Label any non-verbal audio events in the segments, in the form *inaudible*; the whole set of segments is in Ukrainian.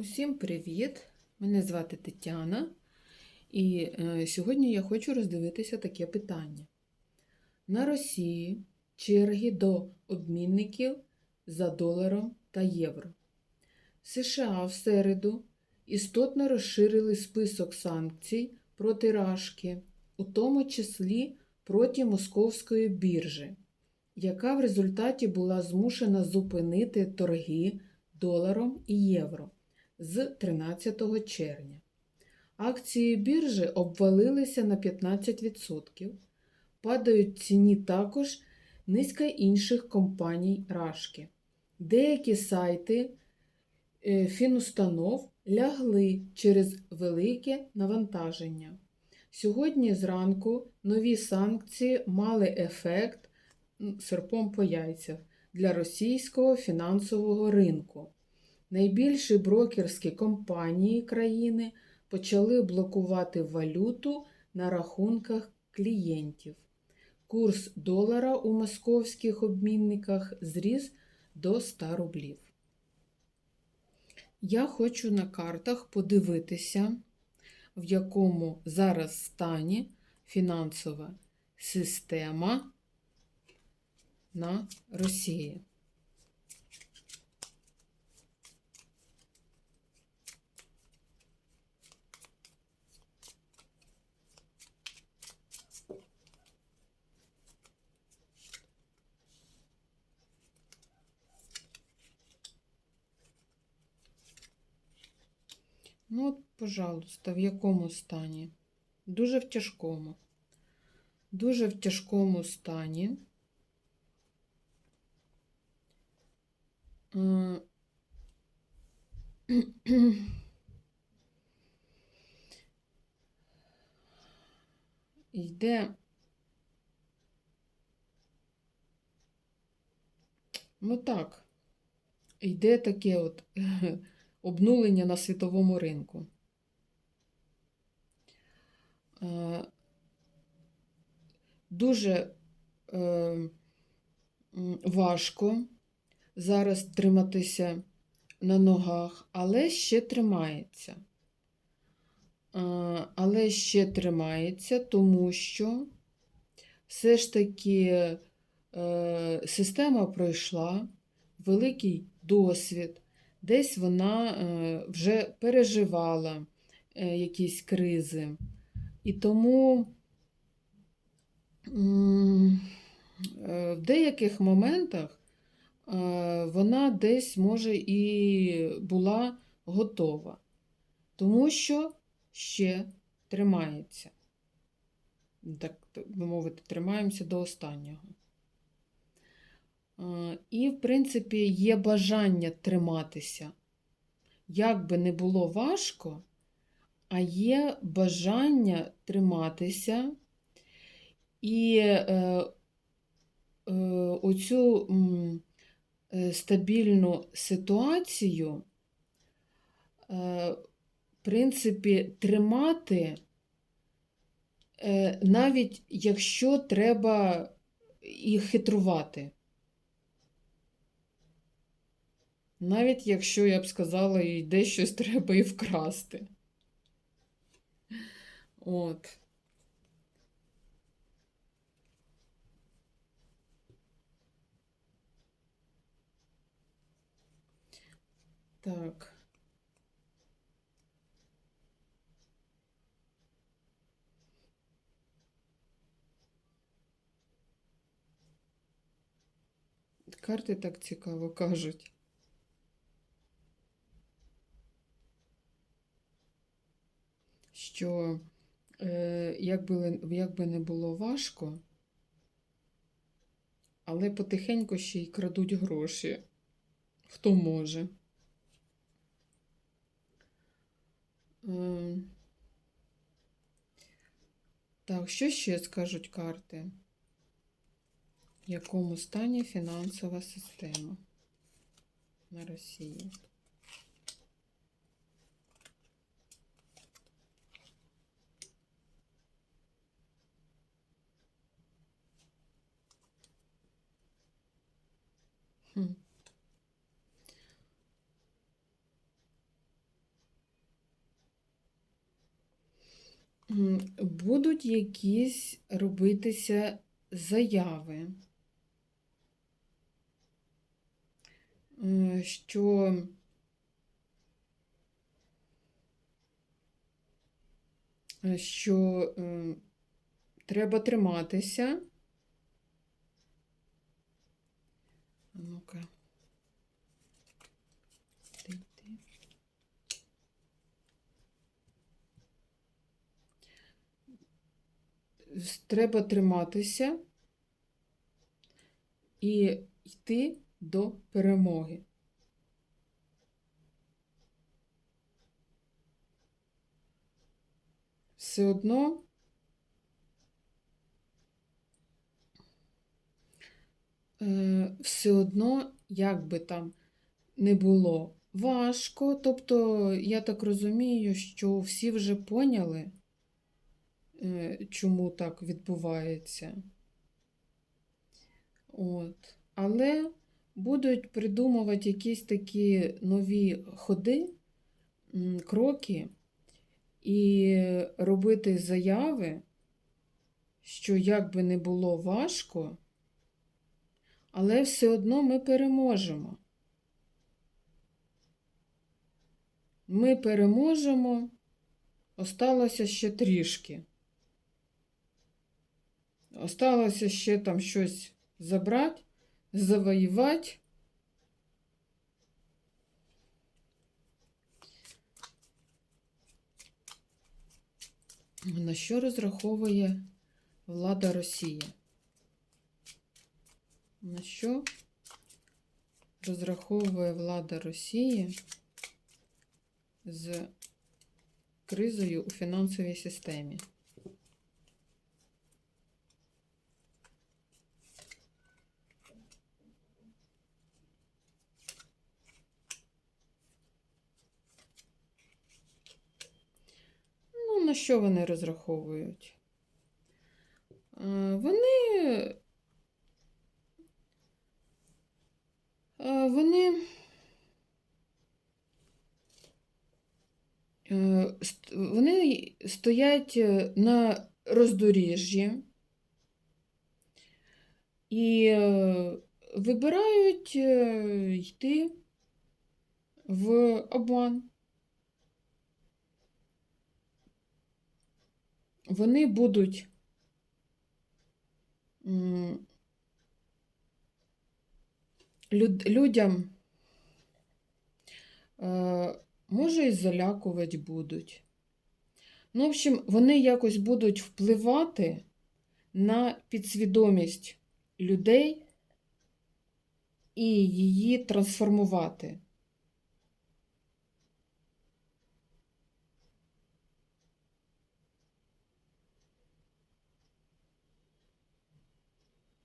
Усім привіт! Мене звати Тетяна, і е, сьогодні я хочу роздивитися таке питання. На Росії черги до обмінників за доларом та євро. США в середу істотно розширили список санкцій проти Рашки, у тому числі проти Московської біржі, яка в результаті була змушена зупинити торги доларом і євро з 13 червня. Акції біржі обвалилися на 15%, падають ціні також низка інших компаній Рашки. Деякі сайти е, фінустанов лягли через велике навантаження. Сьогодні зранку нові санкції мали ефект серпом по яйцях для російського фінансового ринку. Найбільші брокерські компанії країни почали блокувати валюту на рахунках клієнтів. Курс долара у московських обмінниках зріс до 100 рублів. Я хочу на картах подивитися, в якому зараз стані фінансова система на Росії. Ну, от, пожалуйста, в якому стані? Дуже в тяжкому. Дуже в тяжкому стані. Е, Йде. Ну так, йде таке от обнулення на світовому ринку. Е, Дуже е, важко зараз триматися на ногах, але ще тримається. Е, Але ще тримається, тому що все ж таки система пройшла великий досвід. Десь вона е, вже переживала е, якісь кризи. І тому е, в деяких моментах вона десь, може, і була готова, тому що ще тримається. Так би мовити, тримаємося до останнього. І, в принципі, є бажання триматися. Як би не було важко, а є бажання триматися і е, е, оцю е, стабільну ситуацію, е, в принципі, тримати, е, навіть якщо треба і хитрувати. Навіть якщо я б сказала, і десь щось *laughs* треба і вкрасти. От. Так. Карти так цікаво кажуть. Що е, як, би, як не було важко, але потихеньку ще й крадуть гроші, хто може. Е, так, що ще скажуть карти? В якому стані фінансова система на Росії? Будуть якісь робитися заяви, е, що що ем, треба триматися, Ну-ка. Треба триматися і йти до перемоги. Все одно все одно, як би там не було важко. Тобто, я так розумію, що всі вже поняли, е, чому так відбувається. От. Але будуть придумувати якісь такі нові ходи, кроки і робити заяви, що як би не було важко, але все одно ми переможемо. Ми переможемо, осталося ще трішки. Осталося ще там щось забрати, завоювати. На що розраховує влада Росії? На що розраховує влада Росії з кризою у фінансовій системі? Ну, на що вони розраховують? Е, Вони, вони е, вони стоять е, на роздоріжжі і е, вибирають е, йти в обман. Вони будуть люд- людям, е, може, і залякувати будуть. Ну, в общем, вони якось будуть впливати на підсвідомість людей і її трансформувати.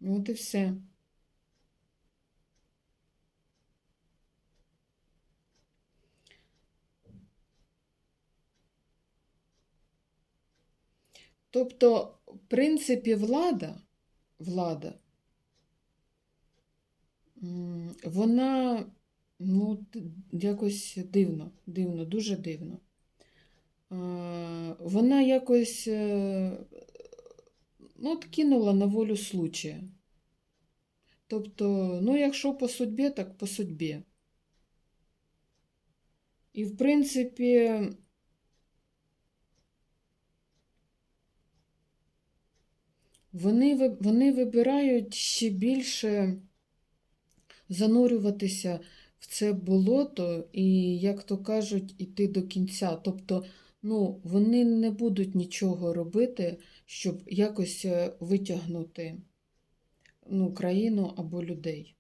От і все. Тобто, в принципі, влада, влада, вона, ну, якось дивно, дивно, дуже дивно. Вона якось, е, ну, кинула на волю случая. Тобто, ну, якщо по судьбі, так по судьбі. І, в принципі, вони, вони вибирають ще більше занурюватися в це болото і, як то кажуть, іти до кінця. Тобто, ну, вони не будуть нічого робити, щоб якось е, витягнути ну, країну або людей.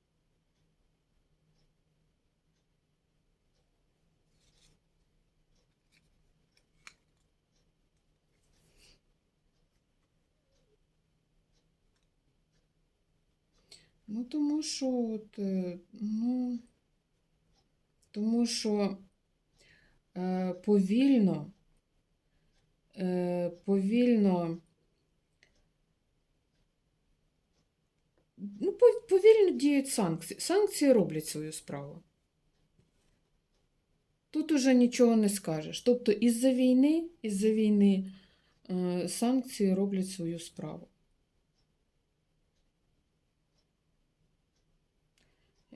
Ну, тому що, от, е, ну, тому що е, повільно, е, повільно, ну, повільно діють санкції. Санкції роблять свою справу. Тут уже нічого не скажеш. Тобто, із-за війни, із-за війни е, санкції роблять свою справу.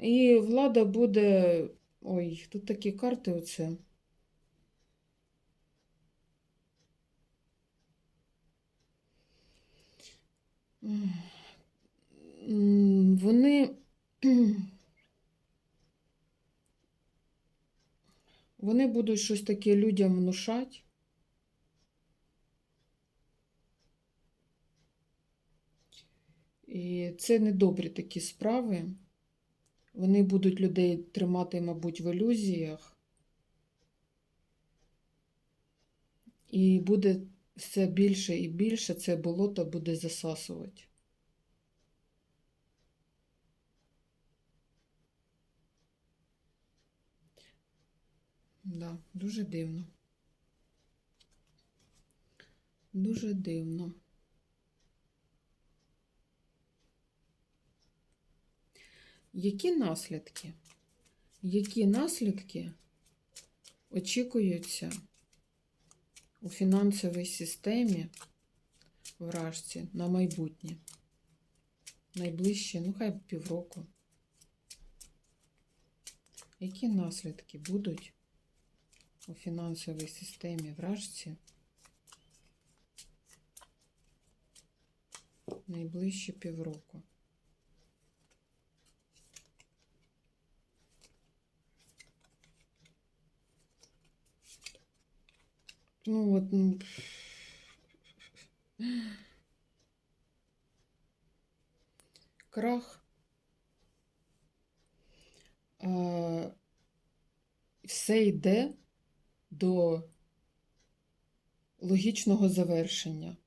І влада буде. Ой, тут такі карти оце. Вони. *clears throat* Вони будуть щось таке людям внушати. І це недобрі такі справи. Вони будуть людей тримати, мабуть, в ілюзіях. І буде все більше і більше це болото буде засасувати. Да, дуже дивно. Дуже дивно. Які наслідки? Які наслідки очікуються у фінансовій системі вражці на майбутнє? Найближче, ну хай півроку. Які наслідки будуть у фінансовій системі вражці найближче півроку? Ну от, ну. Крах. Е, все йде до логічного завершення.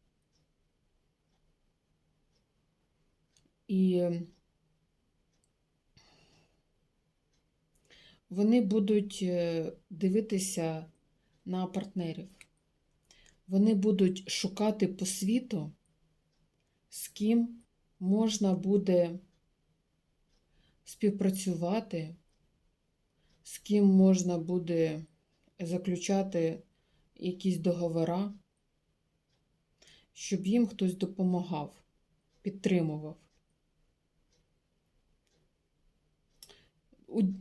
І вони будуть е, дивитися на партнерів. Вони будуть шукати по світу, з ким можна буде співпрацювати, з ким можна буде заключати якісь договори, щоб їм хтось допомагав, підтримував.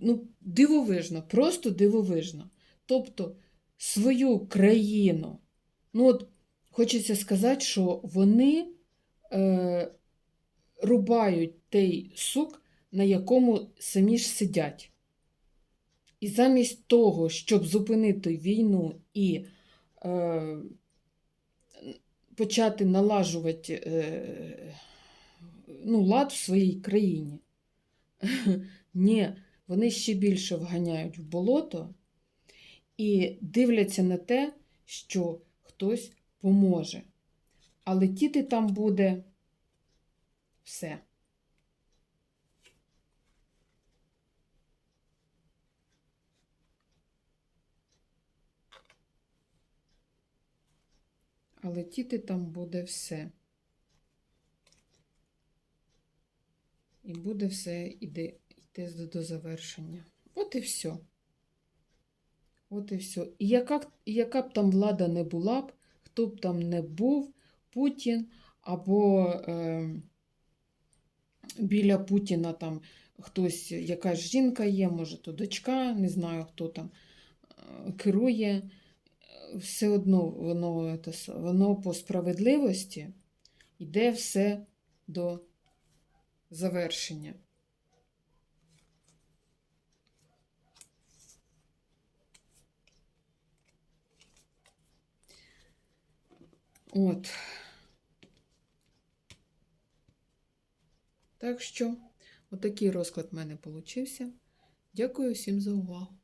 Ну, дивовижно, просто дивовижно. Тобто свою країну. Ну, от хочеться сказати, що вони е, рубають той сук, на якому самі ж сидять. І замість того, щоб зупинити війну і е, почати налажувати е, ну, лад в своїй країні, *laughs* ні, вони ще більше вганяють в болото і дивляться на те, що хтось поможе. А летіти там буде все. А летіти там буде все. І буде все іде, йти до завершення. От і все. От і все. І яка, яка б там влада не була б, хто б там не був, Путін або е, біля Путіна там хтось, якась жінка є, може, то дочка, не знаю, хто там е, керує. Все одно воно, воно по справедливості йде все до завершення. От. Так що, отакий розклад в мене получився. Дякую всім за увагу.